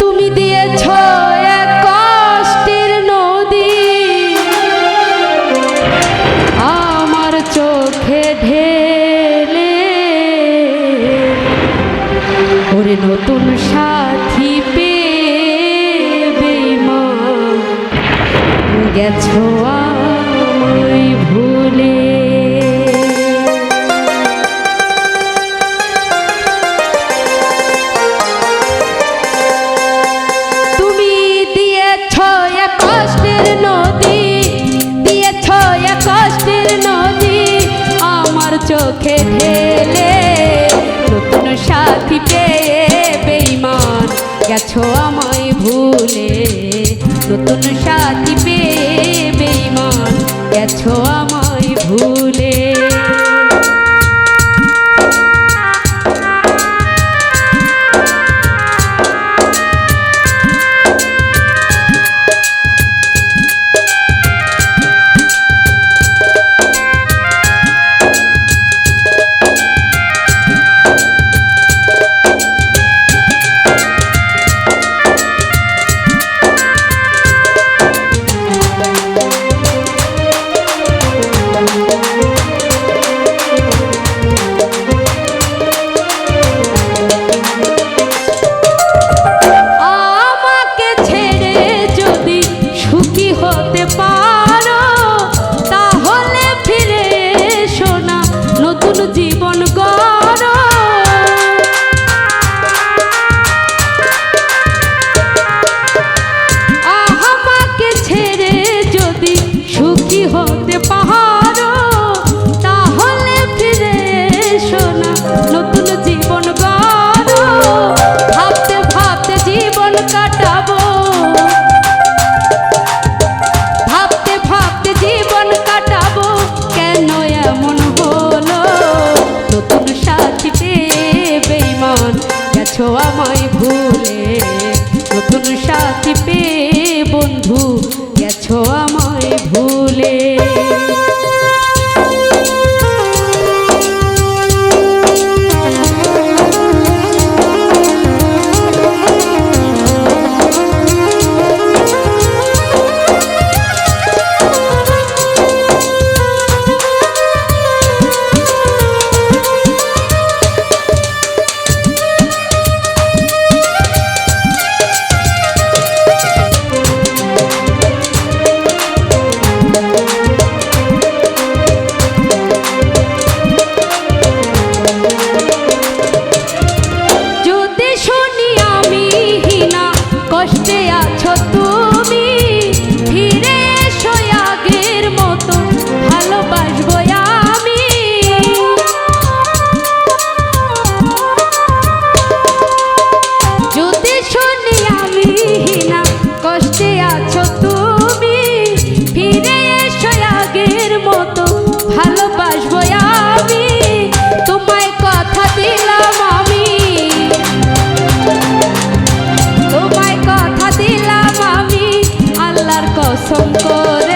তুমি দিয়েছ এক নদী। আমার চোখে ওরে নতুন সাথী পে গেছো চোখে ঢেলে নতুন সাথী পেয়ে বেইমান গেছো আমায় ভুলে। নতুন সাথী পেয়ে করে